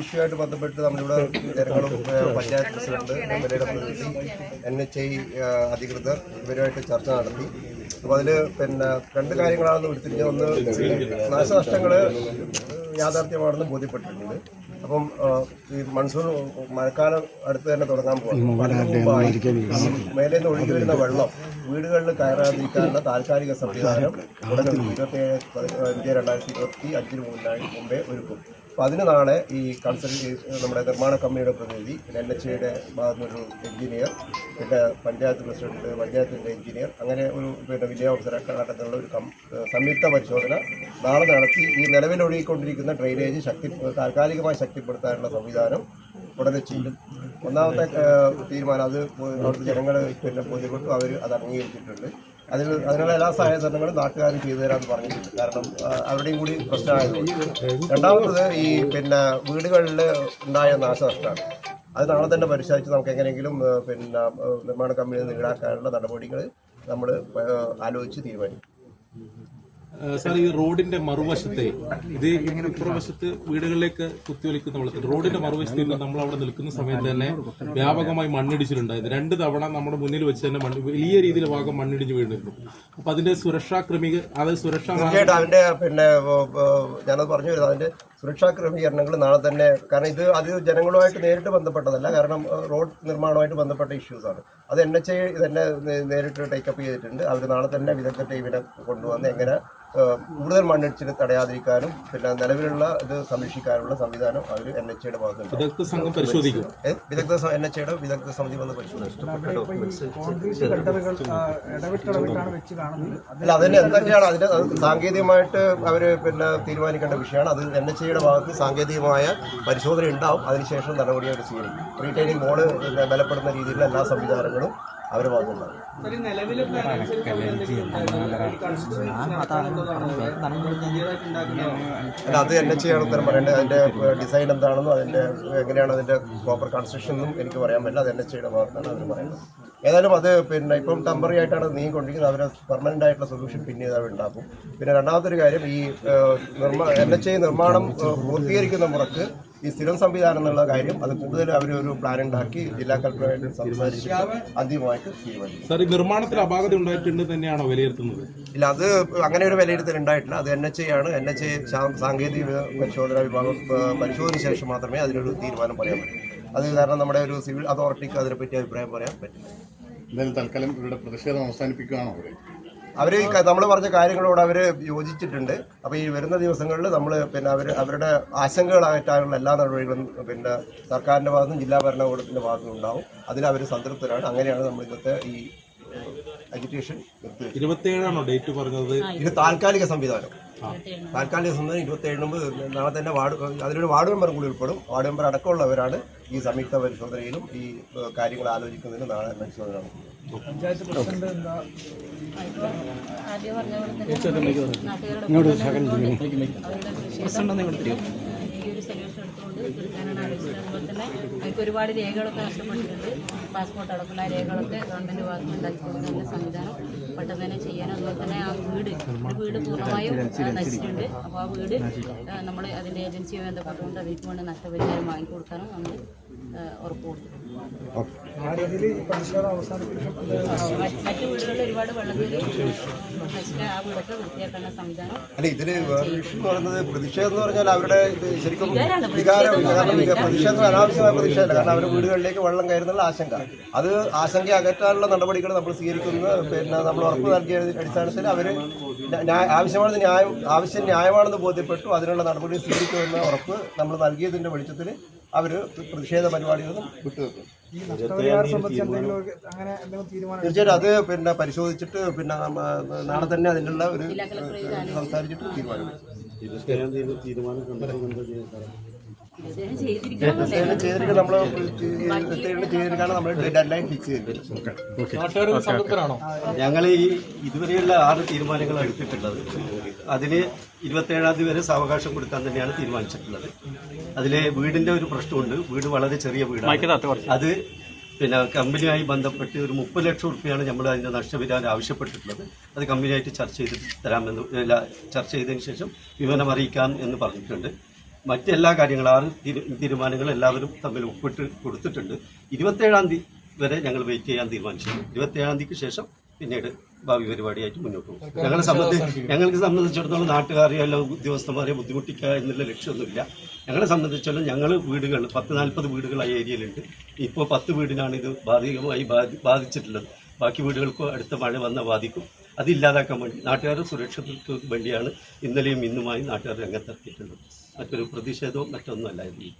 Issue ആയിട്ട് ബന്ധപ്പെട്ട് നമ്മളിവിടെ ജനങ്ങളും പഞ്ചായത്ത് പ്രസിഡന്റ് എം എൽ എയുടെ പ്രതിനിധി എൻ എച്ച് ഐ അധികൃതർ ഇവരുമായിട്ട് ചർച്ച നടത്തി. അപ്പോൾ അതിൽ പിന്നെ രണ്ട് കാര്യങ്ങളാണെന്ന് വിളിച്ചിരിക്കുന്നത് ഒന്ന് നാശനഷ്ടങ്ങൾ യാഥാർത്ഥ്യമാണെന്ന് ബോധ്യപ്പെട്ടിട്ടുണ്ട്. അപ്പം ഈ മൺസൂൺ മഴക്കാലം അടുത്ത് തന്നെ തുടങ്ങാൻ പോകും മേലെ നിന്ന് ഒഴുകി വരുന്ന വെള്ളം വീടുകളിൽ കയറാതിരിക്കാനുള്ള താൽക്കാലിക സംവിധാനം ഉടനെ ഇരുപത്തേഴ് അഞ്ച് രണ്ടായിരത്തി ഇരുപത്തി അഞ്ചിന് മുന്നായി മുമ്പേ ഒരുക്കും. അപ്പോൾ അതിന് നാളെ ഈ കൺസൾട്ട് നമ്മുടെ നിർമ്മാണ കമ്പനിയുടെ പ്രതിനിധി എൻ എച്ച് ഐയുടെ ഭാഗത്തുനിന്നൊരു എഞ്ചിനീയർ പിന്നെ പഞ്ചായത്ത് പ്രസിഡന്റ് പഞ്ചായത്തിന്റെ എഞ്ചിനീയർ അങ്ങനെ ഒരു പിന്നെ ഓഫീസറൊക്കെ നടത്തുന്ന ഒരു സംയുക്ത പരിശോധന നാളെ നടത്തി. ഈ നിലവിലൊഴുകിക്കൊണ്ടിരിക്കുന്ന ഡ്രെയിനേജ് ശക്തി താൽക്കാലികമായി ശക്തിപ്പെടുത്താനുള്ള സംവിധാനം ഉടനെ ചെയ്യും. ഒന്നാമത്തെ തീരുമാനം അത് അവിടുത്തെ ജനങ്ങൾ പിന്നെ ബോധ്യപ്പെട്ടു അവർ അത് അംഗീകരിച്ചിട്ടുണ്ട്. അതിൽ അതിനുള്ള എല്ലാ സഹകരണങ്ങളും നാട്ടുകാരും ചെയ്തു തരാമെന്ന് പറഞ്ഞിട്ടുണ്ട്. കാരണം അവരുടെയും കൂടി പ്രശ്നമായതുകൊണ്ട് രണ്ടാമത്തത് ഈ പിന്നെ വീടുകളിൽ ഉണ്ടായ നാശനഷ്ടമാണ്. അത് നാളെ തന്നെ പരിശോധിച്ച് നമുക്ക് എങ്ങനെയെങ്കിലും പിന്നെ നിർമ്മാണ കമ്പനിയിൽ നിന്ന് ഈടാക്കാനുള്ള നടപടികൾ നമ്മൾ ആലോചിച്ച് തീരുമാനിക്കും. സാർ ഈ റോഡിന്റെ മറുവശത്തെ ഇത് ഇപ്പുറവശത്ത് വീടുകളിലേക്ക് കുത്തിവലിക്കുന്ന വെള്ളത്തിൽ റോഡിന്റെ മറുവശത്ത് നിന്ന് നമ്മൾ അവിടെ നിൽക്കുന്ന സമയത്ത് തന്നെ വ്യാപകമായി മണ്ണിടിച്ചിട്ടുണ്ടായിരുന്നു രണ്ട് തവണ നമ്മുടെ മുന്നിൽ വെച്ച് തന്നെ മണ്ണ് വലിയ രീതിയിൽ ഭാഗം മണ്ണിടിഞ്ഞ് വീണിരുന്നു. അപ്പൊ അതിന്റെ സുരക്ഷാ ക്രമീക അതായത് സുരക്ഷാ തീർച്ചയായിട്ടും പിന്നെ ഞാനത് പറഞ്ഞു വരുന്നത് അതിന്റെ സുരക്ഷാ ക്രമീകരണങ്ങൾ നാളെ തന്നെ കാരണം ഇത് അത് ജനങ്ങളുമായിട്ട് നേരിട്ട് ബന്ധപ്പെട്ടതല്ല കാരണം റോഡ് നിർമ്മാണവുമായിട്ട് ബന്ധപ്പെട്ട ഇഷ്യൂസ് ആണ്. അത് എൻ എച്ച് ഐ തന്നെ നേരിട്ട് ടേക്കപ്പ് ചെയ്തിട്ടുണ്ട്. അവർ നാളെ തന്നെ വിദഗ്ധ ടീമിനെ കൊണ്ടുവന്ന് എങ്ങനെ കൂടുതൽ മണ്ണിടിച്ചിൽ തടയാതിരിക്കാനും പിന്നെ നിലവിലുള്ള ഇത് സംരക്ഷിക്കാനുള്ള സംവിധാനം അവർ എൻ എച്ച് എയുടെ ഭാഗത്തുണ്ട്. വിദഗ്ധ സംഘം പരിശോധിക്കും. ഏഹ്, വിദഗ്ധ എൻ എച്ച് എയുടെ വിദഗ്ധ സമിതി വന്ന് കാണുന്നത് അല്ല അതിന് എന്തൊക്കെയാണ് അതിന് അത് സാങ്കേതികമായിട്ട് അവർ പിന്നെ തീരുമാനിക്കേണ്ട വിഷയമാണ്. അത് എൻ എച്ച് എയുടെ ഭാഗത്ത് സാങ്കേതികമായ പരിശോധന ഉണ്ടാവും. അതിനുശേഷം നടപടി അവർ സ്വീകരിക്കും റീറ്റെയിലിംഗ് മോൾ ബലപ്പെടുന്ന രീതിയിലുള്ള എല്ലാ സംവിധാനങ്ങളും അവരുടെ ഭാഗത്തുണ്ടാവും അല്ല അത് എൻ ചെയ്യണം തരം ആണ് ഉത്തരം പറയേണ്ടത് അതിന്റെ ഡിസൈൻ എന്താണെന്നും അതിന്റെ എങ്ങനെയാണ് അതിന്റെ പ്രോപ്പർ കൺസ്ട്രക്ഷൻ എന്നും എനിക്ക് പറയാൻ പറ്റില്ല. അത് എന്നെ എച്ച് ഐയുടെ ഭാഗത്താണ് അവർ പറയുന്നത്. ഏതായാലും അത് പിന്നെ ഇപ്പം ടെമ്പററി ആയിട്ടാണ് നീ നീങ്ങിക്കൊണ്ടിരിക്കുന്നത് അവരെ പെർമനന്റ് ആയിട്ടുള്ള സൊല്യൂഷൻ പിന്നീട് അവർ ഉണ്ടാക്കും. പിന്നെ രണ്ടാമത്തെ ഒരു കാര്യം ഈ നിർമ്മാ എൻ എച്ച് ഐ നിർമ്മാണം പൂർത്തീകരിക്കുന്ന മുറക്ക് ഈ സ്ഥിരം സംവിധാനം എന്നുള്ള കാര്യം അത് കൂടുതൽ അവർ ഒരു പ്ലാൻ ഉണ്ടാക്കി ജില്ലാ കളക്ടറുമായിട്ട് സംസാരിച്ച് അന്തിമമായിട്ട് തീരുമാനിക്കും. സാർ ഈ നിർമ്മാണത്തിൽ അപാകത ഉണ്ടായിട്ടുണ്ട് തന്നെയാണോ വിലയിരുത്തുന്നത്? ഇല്ല അത് അങ്ങനെ ഒരു വിലയിരുത്തൽ ഉണ്ടായിട്ടില്ല. അത് എൻ എച്ച് എ ആണ്. എൻ എച്ച് എ സാങ്കേതിക പരിശോധന വിഭാഗം പരിശോധന ശേഷം മാത്രമേ അതിനൊരു തീരുമാനം പറയാൻ പറ്റൂ. അത് കാരണം നമ്മുടെ ഒരു സിവിൽ അതോറിറ്റിക്ക് അതിനെപ്പറ്റി അഭിപ്രായം പറയാൻ പറ്റില്ല. എന്തായാലും തൽക്കാലം ഇവരുടെ പ്രതിഷേധം അവസാനിപ്പിക്കുകയാണോ അവർ അവർ നമ്മൾ പറഞ്ഞ കാര്യങ്ങളോട് അവർ യോജിച്ചിട്ടുണ്ട്. അപ്പോൾ ഈ വരുന്ന ദിവസങ്ങളിൽ നമ്മൾ പിന്നെ അവർ അവരുടെ ആശങ്കകളായിട്ടുള്ള അകറ്റാനുള്ള എല്ലാ നടപടികളും പിന്നെ സർക്കാരിന്റെ ഭാഗത്തും ജില്ലാ ഭരണകൂടത്തിന്റെ ഭാഗത്തും ഉണ്ടാവും. അതിൽ അവർ സംതൃപ്തരാണ്. അങ്ങനെയാണ് നമ്മൾ ഇന്നത്തെ ഈ അജിറ്റേഷൻ ഇരുപത്തിയേഴാണോ ഡേറ്റ് പറഞ്ഞത്? ഇത് താൽക്കാലിക സംവിധാനം. താൽക്കാലിക സംവിധാനം ഇരുപത്തേഴ് മുമ്പ് നാളെ തന്നെ വാർഡ് അതിലൊരു വാർഡ് മെമ്പർ കൂടി ഉൾപ്പെടും. വാർഡ് മെമ്പർ അടക്കമുള്ളവരാണ് ഈ സംയുക്ത പരിശോധനയിലും ഈ കാര്യങ്ങൾ ആലോചിക്കുന്നതിനും നാളെ പരിശോധന നടത്തുന്നത്. ഒരുപാട് രേഖകളൊക്കെ നഷ്ടപ്പെട്ടിട്ടുണ്ട് പാസ്പോർട്ട് അടക്കമുള്ള രേഖകളൊക്കെ ഗവൺമെന്റ് ഭാഗത്ത് ഉണ്ടാക്കി കൊടുക്കുന്ന സംവിധാനം പെട്ടെന്ന് തന്നെ ചെയ്യാനും അതുപോലെ തന്നെ ആ വീട് വീട് പൂർണമായും നശിച്ചിട്ടുണ്ട് അപ്പോൾ ആ വീട് നമ്മൾ അതിന്റെ ഏജൻസിയുമായി ബന്ധപ്പെട്ടുകൊണ്ട് അവർക്ക് വേണ്ടി നഷ്ടപരിഹാരം വാങ്ങിക്കൊടുക്കാനും നമ്മൾ ഉറപ്പ് കൊടുത്തിട്ടുണ്ട് ആ പരിശോധന അവസാനിപ്പിക്കും ഒരുപാട് വെള്ളം അല്ല ഇതിന് വിഷയം പറയുന്നത് പ്രതിഷേധം എന്ന് പറഞ്ഞാൽ അവരുടെ ഇത് ശരിക്കും. വികാരം പ്രതിഷേധം. അനാവശ്യമായ പ്രതിഷേധം കാരണം അവരുടെ വീടുകളിലേക്ക് വെള്ളം കയറുന്നുള്ള ആശങ്ക. അത് ആശങ്ക അകറ്റാനുള്ള നടപടികൾ നമ്മൾ സ്വീകരിക്കുന്ന. പിന്നെ നമ്മൾ ഉറപ്പ് നൽകിയ അടിസ്ഥാനത്തിൽ അവർ ആവശ്യമാണെന്ന് ന്യായം ആവശ്യം ന്യായമാണെന്ന് ബോധ്യപ്പെട്ടു. അതിനുള്ള നടപടി സ്വീകരിക്കുമെന്ന ഉറപ്പ് നമ്മൾ നൽകിയതിന്റെ വെളിച്ചത്തിൽ അവർ പ്രതിഷേധ പരിപാടികളൊന്നും വിട്ടുവെക്കും. തീരുമാനം തീർച്ചയായിട്ടും അത് പിന്നെ പരിശോധിച്ചിട്ട് പിന്നെ നമ്മ നാളെ തന്നെ അതിനുള്ള ഒരു സംസാരിച്ചിട്ട് തീരുമാനം ഇദ്ദേഹം നമ്മൾ ചെയ്തിരിക്കാണ് നമ്മൾ ഡെഡ് ലൈൻ ഫിക്സ് ചെയ്തിരിക്കുന്നത് ഞങ്ങൾ ഈ ഇതുവരെയുള്ള ആറ് തീരുമാനങ്ങൾ എടുത്തിട്ടുള്ളത്. അതിന് ഇരുപത്തേഴാം തീയതി വരെ സാവകാശം കൊടുക്കാൻ തന്നെയാണ് തീരുമാനിച്ചിട്ടുള്ളത്. അതിലെ വീടിന്റെ ഒരു പ്രശ്നമുണ്ട്. വീട് വളരെ ചെറിയ വീടാണ്. അത് പിന്നെ കമ്പനിയായി ബന്ധപ്പെട്ട് ഒരു മുപ്പത് ലക്ഷം റുപ്യാണ് നമ്മൾ അതിന്റെ നഷ്ടപരിഹാരം ആവശ്യപ്പെട്ടിട്ടുള്ളത്. അത് കമ്പനിയായിട്ട് ചർച്ച ചെയ്ത് തരാമെന്ന് ചർച്ച ചെയ്തതിന് ശേഷം വിവരം അറിയിക്കാം എന്ന് പറഞ്ഞിട്ടുണ്ട്. മറ്റെല്ലാ കാര്യങ്ങളും ആറ് തീരുമാനങ്ങൾ എല്ലാവരും തമ്മിൽ ഒപ്പിട്ട് കൊടുത്തിട്ടുണ്ട്. ഇരുപത്തേഴാം തീയതി വരെ ഞങ്ങൾ വെയിറ്റ് ചെയ്യാൻ തീരുമാനിച്ചു ഇരുപത്തേഴാം തീയതിക്ക് ശേഷം പിന്നീട് ഭാവി പരിപാടിയായിട്ട് മുന്നോട്ട് പോകും. ഞങ്ങളെ സംബന്ധിച്ച് ഞങ്ങൾക്ക് സംബന്ധിച്ചിടത്തോളം നാട്ടുകാരെയോ അല്ല ഉദ്യോഗസ്ഥന്മാരെ ബുദ്ധിമുട്ടിക്കുക എന്നുള്ള ലക്ഷ്യമൊന്നുമില്ല. ഞങ്ങളെ സംബന്ധിച്ചിടത്തോളം ഞങ്ങൾ വീടുകൾ പത്ത് നാൽപ്പത് വീടുകൾ ആ ഏരിയയിലുണ്ട്. ഇപ്പോൾ പത്ത് വീടിനാണ് ഇത് ബാധികമായി ബാധി ബാധിച്ചിട്ടുള്ളത്. ബാക്കി വീടുകൾക്ക് അടുത്ത മഴ വന്ന ബാധിക്കും. അതില്ലാതാക്കാൻ വേണ്ടി നാട്ടുകാരുടെ സുരക്ഷയ്ക്ക് വേണ്ടിയാണ് ഇന്നലെയും ഇന്നുമായി നാട്ടുകാർ രംഗത്തിറക്കിയിട്ടുള്ളത് മറ്റൊരു പ്രതിഷേധവും മറ്റൊന്നും അല്ലായിരുന്നു